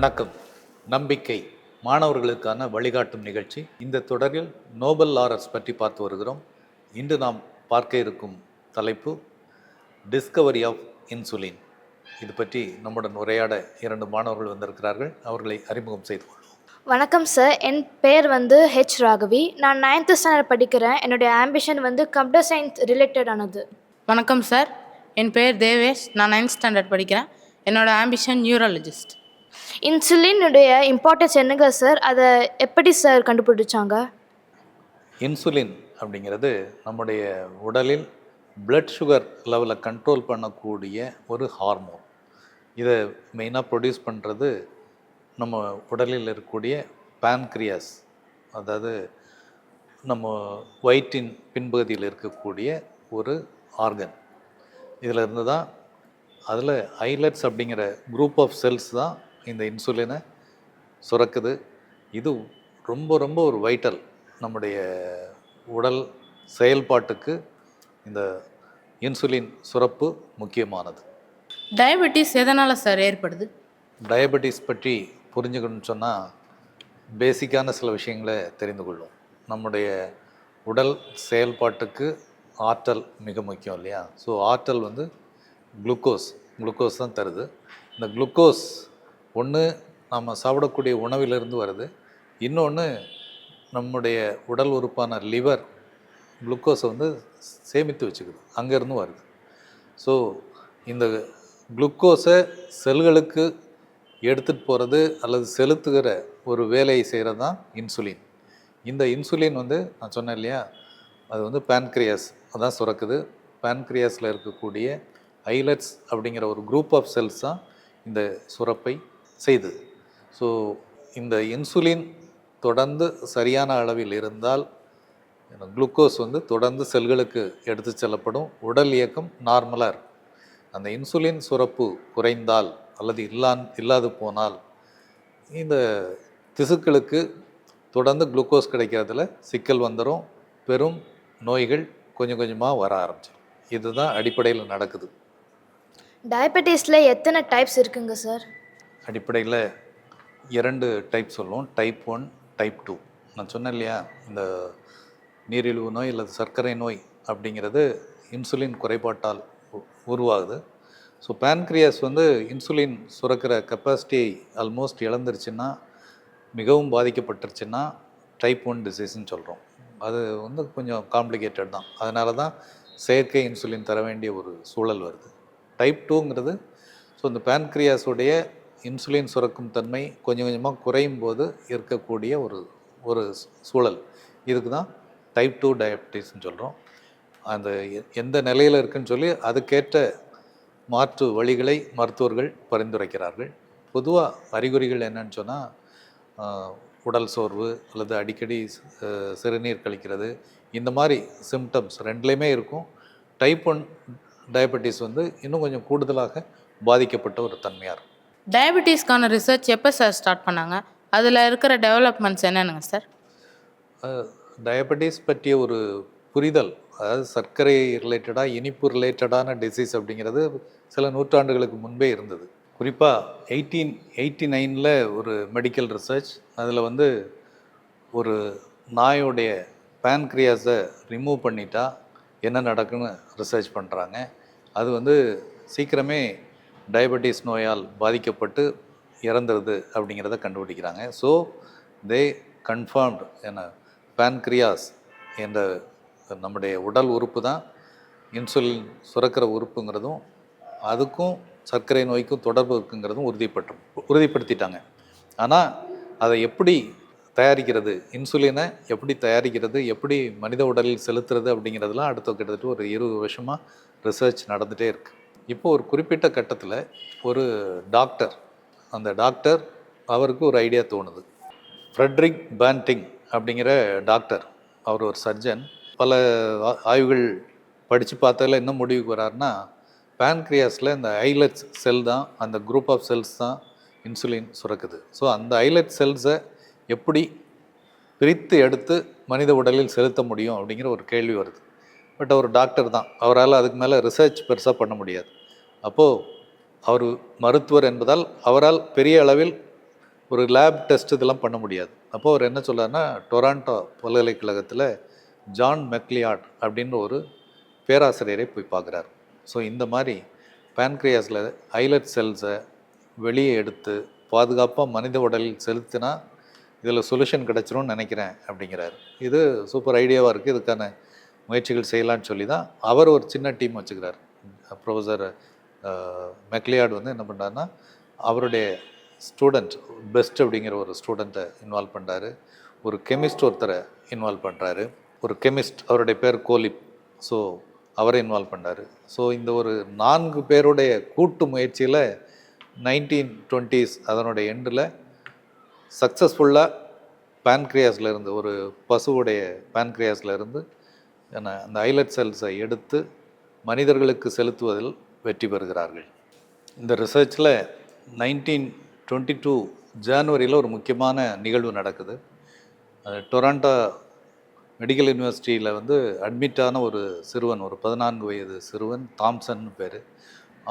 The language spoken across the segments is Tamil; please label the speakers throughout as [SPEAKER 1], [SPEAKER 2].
[SPEAKER 1] வணக்கம். நம்பிக்கை மாணவர்களுக்கான வழிகாட்டும் நிகழ்ச்சி. இந்த தொடரில் நோபல் லாரர்ஸ் பற்றி பார்த்து வருகிறோம். இன்று நாம் பார்க்க இருக்கும் தலைப்பு டிஸ்கவரி ஆஃப் இன்சுலின் இது பற்றி நம்முடன் உரையாட இரண்டு மாணவர்கள் வந்திருக்கிறார்கள். அவர்களை அறிமுகம் செய்து கொள்வோம்.
[SPEAKER 2] வணக்கம் சார் என் பேர் வந்து ஹெச் ராகவி. நான் நைன்த்து ஸ்டாண்டர்ட் படிக்கிறேன். என்னுடைய ஆம்பிஷன் வந்து கம்ப்யூட்டர் சயின்ஸ் ரிலேட்டடானது
[SPEAKER 3] வணக்கம் சார் என் பேர் தேவேஷ். நான் நைன்த் ஸ்டாண்டர்ட் படிக்கிறேன். என்னோட ஆம்பிஷன் நியூரலஜிஸ்ட்
[SPEAKER 2] இன்சுலினுடைய இம்பார்ட்டன்ஸ் என்னங்க சார் அதை எப்படி சார் கண்டுபிடிச்சாங்க?
[SPEAKER 1] இன்சுலின் அப்படிங்கிறது நம்முடைய உடலில் பிளட் சுகர் லெவலை கண்ட்ரோல் பண்ணக்கூடிய ஒரு ஹார்மோன் இதை மெயினாக ப்ரொடியூஸ் பண்ணுறது நம்ம உடலில் இருக்கக்கூடிய பான்க்ரியாஸ் அதாவது நம்ம வயிற்றின் பின்பகுதியில் இருக்கக்கூடிய ஒரு ஆர்கன் இதில் இருந்து தான் அதில் ஐலட்ஸ் அப்படிங்கிற குரூப் ஆஃப் செல்ஸ் தான் இந்த இன்சுலினை சுரக்குது. இது ரொம்ப ரொம்ப ஒரு வைட்டல் நம்முடைய உடல் செயல்பாட்டுக்கு இந்த இன்சுலின் சுரப்பு முக்கியமானது.
[SPEAKER 3] டயபெட்டிஸ் எதனால் சார் ஏற்படுது?
[SPEAKER 1] டயபெட்டிஸ் பற்றி புரிஞ்சுக்கணும்னு சொன்னால் பேசிக்கான சில விஷயங்களை தெரிந்து கொள்வோம். நம்முடைய உடல் செயல்பாட்டுக்கு ஆற்றல் மிக முக்கியம் இல்லையா? ஸோ ஆற்றல் வந்து குளுக்கோஸ் குளுக்கோஸ் தான் தருது. இந்த குளுக்கோஸ் ஒன்று நம்ம சாப்பிடக்கூடிய உணவிலிருந்து வருது. இன்னொன்று நம்முடைய உடல் உறுப்பான லிவர் குளுக்கோஸை வந்து சேமித்து வச்சுக்குது. அங்கேருந்து வருது. ஸோ இந்த குளுக்கோஸை செல்களுக்கு எடுத்துகிட்டு போகிறது அல்லது செலுத்துகிற ஒரு வேலையை செய்கிறது தான் இன்சுலின் இந்த இன்சுலின் வந்து நான் சொன்னேன் இல்லையா அது வந்து பேன்க்ரியாஸ் அதான் சுரக்குது. பேன்க்ரியாஸில் இருக்கக்கூடிய ஐலட்ஸ் அப்படிங்கிற ஒரு குரூப் ஆஃப் செல்ஸ் தான் இந்த சுரப்பை செய்தது. ஸோ இந்த இன்சுலின் தொடர்ந்து சரியான அளவில் இருந்தால் குளுக்கோஸ் வந்து தொடர்ந்து செல்களுக்கு எடுத்து செல்லப்படும். உடல் இயக்கம் நார்மலாக இருக்கும். அந்த இன்சுலின் சுரப்பு குறைந்தால் அல்லது இல்லா இல்லாது போனால் இந்த திசுக்களுக்கு தொடர்ந்து குளுக்கோஸ் கிடைக்கிறதுல சிக்கல் வந்துடும் பெரும் நோய்கள் கொஞ்சம் கொஞ்சமாக வர ஆரம்பிச்சிடும் இதுதான் அடிப்படையில் நடக்குது.
[SPEAKER 2] டயபெட்டிஸில் எத்தனை டைப்ஸ் இருக்குங்க சார்
[SPEAKER 1] அடிப்படையில் இரண்டு டைப் சொல்லுவோம். டைப் ஒன் டைப் டூ நான் சொன்னேன் இல்லையா இந்த நீரிழிவு நோய் அல்லது சர்க்கரை நோய் அப்படிங்கிறது இன்சுலின் குறைபாட்டால் உ- உருவாகுது. ஸோ பேன்க்ரியாஸ் வந்து இன்சுலின் சுரக்கிற கெப்பாசிட்டி ஆல்மோஸ்ட் இழந்துருச்சுன்னா மிகவும் பாதிக்கப்பட்டுருச்சுன்னா டைப் ஒன் டிசீஸ்ன்னு சொல்கிறோம் அது வந்து கொஞ்சம் காம்ப்ளிகேட்டட் தான். அதனால தான் செயற்கை இன்சுலின் தர வேண்டிய ஒரு சூழல் வருது. டைப் டூங்கிறது ஸோ இந்த பேன்க்ரியாஸுடைய இன்சுலின் சுரக்கும் தன்மை கொஞ்சம் கொஞ்சமாக குறையும் போது இருக்கக்கூடிய ஒரு ஒரு சூழல். இதுக்கு தான் டைப் டூ டயபிட்டிஸ்ன்னு சொல்கிறோம் அந்த எந்த நிலையில் இருக்குன்னு சொல்லி அதுக்கேற்ற மாற்று வழிகளை மருத்துவர்கள் பரிந்துரைக்கிறார்கள். பொதுவாக அறிகுறிகள் என்னன்னு சொன்னால் உடல் சோர்வு அல்லது அடிக்கடி சிறுநீர் கழிக்கிறது. இந்த மாதிரி சிம்டம்ஸ் ரெண்டுலேயுமே இருக்கும். டைப் ஒன் டயபெட்டிஸ் வந்து இன்னும் கொஞ்சம் கூடுதலாக பாதிக்கப்பட்ட ஒரு தன்மையாக இருக்கும்.
[SPEAKER 3] டயபெட்டிஸ்க்கான ரிசர்ச் எப்போ சார் ஸ்டார்ட் பண்ணாங்க? அதில் இருக்கிற டெவலப்மெண்ட்ஸ் என்னென்னங்க சார்
[SPEAKER 1] டயபெட்டிஸ் பற்றிய ஒரு புரிதல் அதாவது சர்க்கரை ரிலேட்டடாக இனிப்பு ரிலேட்டடான டிசீஸ் அப்படிங்கிறது சில நூற்றாண்டுகளுக்கு முன்பே இருந்தது. குறிப்பாக எயிட்டீன் எயிட்டி நைனில் ஒரு மெடிக்கல் ரிசர்ச் அதில் வந்து ஒரு நாயோடைய பேன்க்ரியாஸை ரிமூவ் பண்ணிட்டா என்ன நடக்குன்னு ரிசர்ச் பண்ணுறாங்க அது வந்து சீக்கிரமே டயபெட்டிஸ் நோயால் பாதிக்கப்பட்டு இறந்துருது அப்படிங்கிறத கண்டுபிடிக்கிறாங்க. ஸோ தே கன்ஃபார்ம்டு என்ன பேன்க்ரியாஸ் என்ற நம்முடைய உடல் உறுப்பு தான். இன்சுலின் சுரக்கிற உறுப்புங்கிறதும் அதுக்கும் சர்க்கரை நோய்க்கும் தொடர்பு இருக்குங்கிறதும் உறுதிப்பட்டு உறுதிப்படுத்திட்டாங்க. ஆனால் அதை எப்படி தயாரிக்கிறது இன்சுலினை எப்படி தயாரிக்கிறது எப்படி மனித உடலில் செலுத்துறது அப்படிங்கிறதுலாம் அடுத்த கிட்டத்தட்ட ஒரு இருபது வருஷமாக ரிசர்ச் நடந்துகிட்டே இருக்குது இப்போ ஒரு குறிப்பிட்ட கட்டத்தில் ஒரு டாக்டர் அந்த டாக்டர் அவருக்கு ஒரு ஐடியா தோணுது. ஃப்ரெட்ரிக் பேண்டிங் அப்படிங்கிற டாக்டர் அவர் ஒரு சர்ஜன். பல ஆய்வுகள் படித்து பார்த்ததில் என்ன முடிவுக்கு வராருன்னா பேன்க்ரியாஸில் இந்த ஐலட் செல் தான் அந்த குரூப் ஆஃப் செல்ஸ் தான் இன்சுலின் சுரக்குது. ஸோ அந்த ஐலட் செல்ஸை எப்படி பிரித்து எடுத்து மனித உடலில் செலுத்த முடியும் அப்படிங்கிற ஒரு கேள்வி வருது. பட் அவர் டாக்டர் தான். அவரால் அதுக்கு மேலே ரிசர்ச் பெருசாக பண்ண முடியாது. அப்போது அவர் மருத்துவர் என்பதால் அவரால் பெரிய அளவில் ஒரு லேப் டெஸ்ட் இதெல்லாம் பண்ண முடியாது. அப்போது அவர் என்ன சொல்கிறாருன்னா டொராண்டோ பல்கலைக்கழகத்தில் ஜான் மெக்லியாட் அப்படின்ற ஒரு பேராசிரியரை போய் பார்க்குறாரு. ஸோ இந்த மாதிரி பேன்க்ரியாஸில் ஐலட் செல்ஸை வெளியே எடுத்து பாதுகாப்பாக மனித உடலில் செலுத்தினா இதில் சொல்யூஷன் கிடச்சிரும்னு நினைக்கிறேன் அப்படிங்கிறாரு. இது சூப்பர் ஐடியாவாக இருக்குது இதுக்கான முயற்சிகள் செய்யலான்னு சொல்லி தான் அவர் ஒரு சின்ன டீம் வச்சுக்கிறார். ப்ரொஃபஸர் மெக்லியார்டு வந்து என்ன பண்ணுறாருன்னா அவருடைய ஸ்டூடெண்ட் பெஸ்ட் அப்படிங்கிற ஒரு ஸ்டூடெண்ட்டை இன்வால்வ் பண்ணுறாரு ஒரு கெமிஸ்ட் ஒருத்தரை இன்வால்வ் பண்ணுறாரு ஒரு கெமிஸ்ட் அவருடைய பேர் கோலிப். ஸோ அவரை இன்வால்வ் பண்ணார் ஸோ இந்த ஒரு நான்கு பேருடைய கூட்டு முயற்சியில் நைன்டீன் டுவெண்ட்டீஸ் அதனுடைய எண்டில் சக்ஸஸ்ஃபுல்லாக பேன்க்ரியாஸில் இருந்து ஒரு பசுவுடைய பேன்க்ரியாஸில் இருந்து என்ன அந்த ஐலட் செல்ஸை எடுத்து மனிதர்களுக்கு செலுத்துவதில் வெற்றி பெறுகிறார்கள். இந்த ரிசர்ச்சில் நைன்டீன் டுவெண்ட்டி டூ ஜான்வரியில் ஒரு முக்கியமான நிகழ்வு நடக்குது. டொராண்டோ மெடிக்கல் யூனிவர்சிட்டியில் வந்து அட்மிட்டான ஒரு சிறுவன் ஒரு பதினான்கு வயது சிறுவன் தாம்சன் பேர்.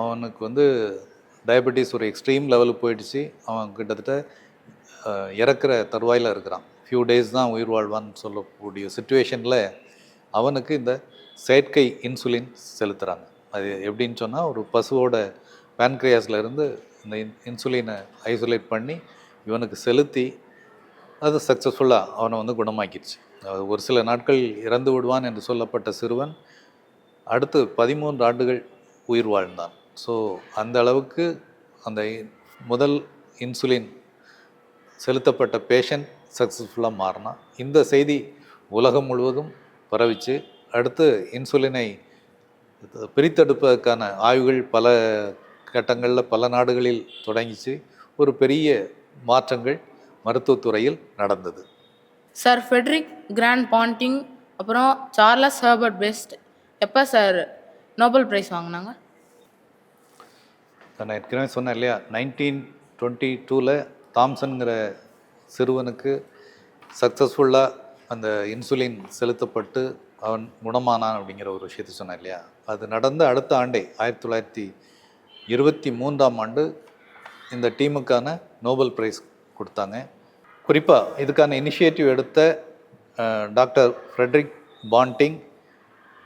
[SPEAKER 1] அவனுக்கு வந்து டயபெட்டிஸ் ஒரு எக்ஸ்ட்ரீம் லெவலுக்கு போயிடுச்சு. அவன் கிட்டத்தட்ட இறக்குற தருவாயில் இருக்கிறான். ஃபியூ டேஸ் தான் உயிர் வாழ்வான்னு சொல்லக்கூடிய சுச்சுவேஷனில் அவனுக்கு இந்த செயற்கை இன்சுலின் செலுத்துகிறாங்க அது எப்படின்னு சொன்னால் ஒரு பசுவோட பேன்க்ரியாஸில் இருந்து இந்த இன் இன்சுலினை ஐசோலேட் பண்ணி இவனுக்கு செலுத்தி அது சக்ஸஸ்ஃபுல்லாக அவனை வந்து குணமாக்கிடுச்சு. அது ஒரு சில நாட்கள் இறந்து விடுவான் என்று சொல்லப்பட்ட சிறுவன் அடுத்து பதிமூன்று ஆண்டுகள் உயிர் வாழ்ந்தான். ஸோ அந்த அளவுக்கு அந்த முதல் இன்சுலின் செலுத்தப்பட்ட பேஷண்ட் சக்ஸஸ்ஃபுல்லாக மாறினான். இந்த செய்தி உலகம் முழுவதும் பரவிச்சு அடுத்து இன்சுலினை பிரித்தெடுப்பதற்கான ஆய்வுகள் பல கட்டங்களில் பல நாடுகளில் தொடங்கிச்சு. ஒரு பெரிய மாற்றங்கள் மருத்துவத்துறையில் நடந்தது.
[SPEAKER 3] சார் ஃபெட்ரிக் கிராண்ட் பாண்டிங் அப்புறம் சார்லஸ் ஹர்பர்ட் பெஸ்ட் எப்போ சார் நோபல் ப்ரைஸ் வாங்கினாங்க?
[SPEAKER 1] நான் ஏற்கனவே சொன்னேன் இல்லையா நைன்டீன் டுவெண்ட்டி டூவில் தாம்சன்கிற சிறுவனுக்கு சக்ஸஸ்ஃபுல்லாக அந்த இன்சுலின் செலுத்தப்பட்டு அவன் குணமானான் அப்படிங்கிற ஒரு விஷயத்தை சொன்னேன் இல்லையா? அது நடந்த அடுத்த ஆண்டே ஆயிரத்தி தொள்ளாயிரத்தி இருபத்தி மூன்றாம் ஆண்டு இந்த டீமுக்கான நோபல் பிரைஸ் கொடுத்தாங்க. குறிப்பாக இதுக்கான இனிஷியேட்டிவ் எடுத்த டாக்டர் ஃப்ரெட்ரிக் பாண்டிங்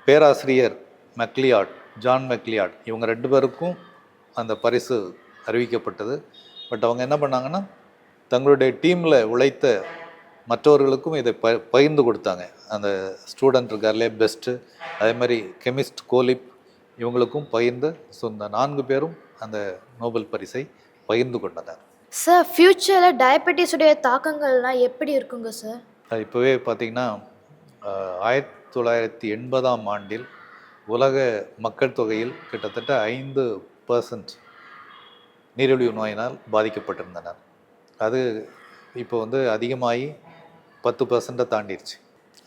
[SPEAKER 1] பேராசிரியர் மெக்லியாட் ஜான் மெக்லியாட் இவங்க ரெண்டு பேருக்கும் அந்த பரிசு அறிவிக்கப்பட்டது. பட் அவங்க என்ன பண்ணாங்கன்னா தங்களுடைய டீமில் உழைத்த மற்றவர்களுக்கும் இதை ப பகிர்ந்து கொடுத்தாங்க. அந்த ஸ்டூடெண்ட் இருக்கார்லே பெஸ்ட்டு அதே மாதிரி கெமிஸ்ட் கோலிப் இவங்களுக்கும் பகிர்ந்து ஸோ இந்த நான்கு பேரும் அந்த நோபல் பரிசை பகிர்ந்து கொண்டனர்.
[SPEAKER 2] சார் ஃப்யூச்சரில் டயபெட்டிஸுடைய தாக்கங்கள்லாம் எப்படி இருக்குங்க சார்
[SPEAKER 1] அது இப்போவே பார்த்தீங்கன்னா ஆயிரத்தி தொள்ளாயிரத்தி எண்பதாம் ஆண்டில் உலக மக்கள் தொகையில் கிட்டத்தட்ட ஐந்து பர்சன்ட் நீரிழிவு நோயினால் பாதிக்கப்பட்டிருந்தனர். அது இப்போ வந்து அதிகமாகி பத்து பர்சண்ட்டை தாண்டிடுச்சு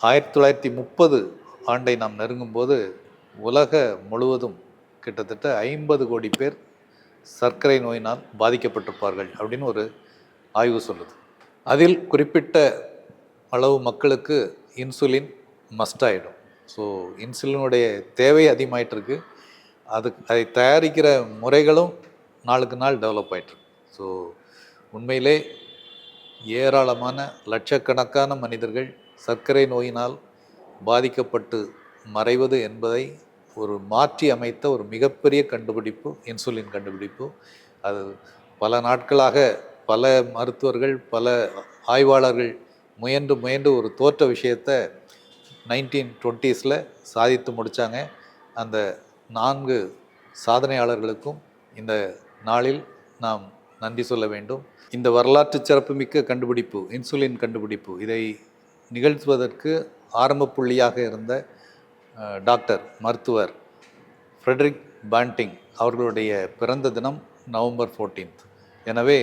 [SPEAKER 1] ஆயிரத்தி தொள்ளாயிரத்தி முப்பது ஆண்டை நாம் நெருங்கும்போது உலக முழுவதும் கிட்டத்தட்ட ஐம்பது கோடி பேர் சர்க்கரை நோயினால் பாதிக்கப்பட்டிருப்பார்கள் அப்படின்னு ஒரு ஆய்வு சொல்லுது. அதில் குறிப்பிட்ட அளவு மக்களுக்கு இன்சுலின் மஸ்ட் ஆகிடும் ஸோ இன்சுலினுடைய தேவை அதிகமாயிட்டிருக்கு. அது அதை தயாரிக்கிற முறைகளும் நாளுக்கு நாள் டெவலப் ஆகிட்டுருக்கு ஸோ உண்மையிலே ஏராளமான லட்சக்கணக்கான மனிதர்கள் சர்க்கரை நோயினால் பாதிக்கப்பட்டு மறைவது என்பதை ஒரு மாற்றி அமைத்த ஒரு மிகப்பெரிய கண்டுபிடிப்பு இன்சுலின் கண்டுபிடிப்பு. அது பல நாட்களாக பல மருத்துவர்கள் பல ஆய்வாளர்கள் முயன்று முயன்று ஒரு தோற்ற விஷயத்தை நைன்டீன் டுவெண்ட்டீஸில் சாதித்து முடித்தாங்க அந்த நான்கு சாதனையாளர்களுக்கும் இந்த நாளில் நாம் நன்றி சொல்ல வேண்டும். இந்த வரலாற்று சிறப்புமிக்க கண்டுபிடிப்பு இன்சுலின் கண்டுபிடிப்பு இதை நிகழ்த்துவதற்கு ஆரம்ப புள்ளியாக இருந்த டாக்டர் மருத்துவர் ஃப்ரெட்ரிக் பாண்டிங் அவர்களுடைய பிறந்த தினம் நவம்பர் ஃபோர்டீன்த் எனவே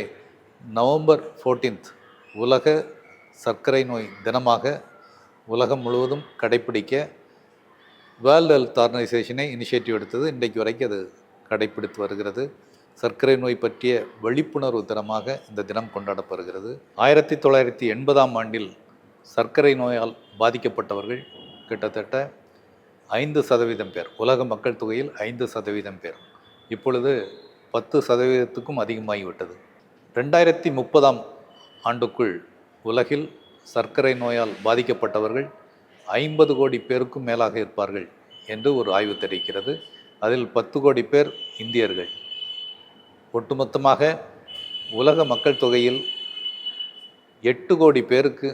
[SPEAKER 1] நவம்பர் ஃபோர்டீன்த் உலக சர்க்கரை நோய் தினமாக உலகம் முழுவதும் கடைப்பிடிக்க வேர்ல்டு ஹெல்த் ஆர்கனைசேஷனே இனிஷியேட்டிவ் எடுத்தது. இன்றைக்கு வரைக்கும் அது கடைப்பிடித்து வருகிறது. சர்க்கரை நோய் பற்றிய விழிப்புணர்வு தினமாக இந்த தினம் கொண்டாடப்படுகிறது. ஆயிரத்தி தொள்ளாயிரத்தி எண்பதாம் ஆண்டில் சர்க்கரை நோயால் பாதிக்கப்பட்டவர்கள் கிட்டத்தட்ட ஐந்து சதவீதம் பேர் உலக மக்கள் தொகையில் ஐந்து சதவீதம் பேர். இப்பொழுது பத்து சதவீதத்துக்கும் அதிகமாகிவிட்டது. ரெண்டாயிரத்தி முப்பதாம் ஆண்டுக்குள் உலகில் சர்க்கரை நோயால் பாதிக்கப்பட்டவர்கள் ஐம்பது கோடி பேருக்கும் மேலாக இருப்பார்கள் என்று ஒரு ஆய்வு தெரிவிக்கிறது. அதில் பத்து கோடி பேர் இந்தியர்கள். ஒட்டுமொத்தமாக உலக மக்கள் தொகையில் எட்டு கோடி பேருக்கு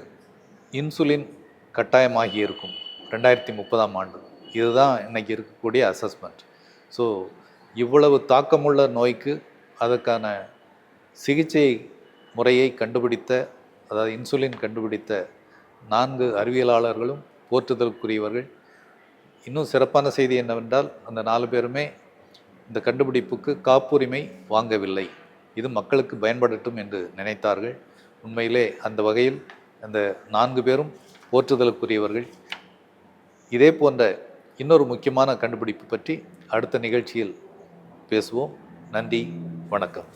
[SPEAKER 1] இன்சுலின் கட்டாயமாகி இருக்கும். ரெண்டாயிரத்தி முப்பதாம் ஆண்டு. இதுதான் இன்றைக்கி இருக்கக்கூடிய அசஸ்மெண்ட் ஸோ இவ்வளவு தாக்கமுள்ள நோய்க்கு அதற்கான சிகிச்சை முறையை கண்டுபிடித்த அதாவது இன்சுலின் கண்டுபிடித்த நான்கு அறிவியலாளர்களும் போற்றுதலுக்குரியவர்கள் இன்னும் சிறப்பான செய்தி என்னவென்றால் அந்த நாலு பேருமே இந்த கண்டுபிடிப்புக்கு காப்புரிமை வாங்கவில்லை. இது மக்களுக்கு பயன்படட்டும் என்று நினைத்தார்கள். உண்மையிலே அந்த வகையில் அந்த நான்கு பேரும் போற்றுதலுக்குரியவர்கள். இதே போன்ற இன்னொரு முக்கியமான கண்டுபிடிப்பு பற்றி அடுத்த நிகழ்ச்சியில் பேசுவோம். நன்றி வணக்கம்.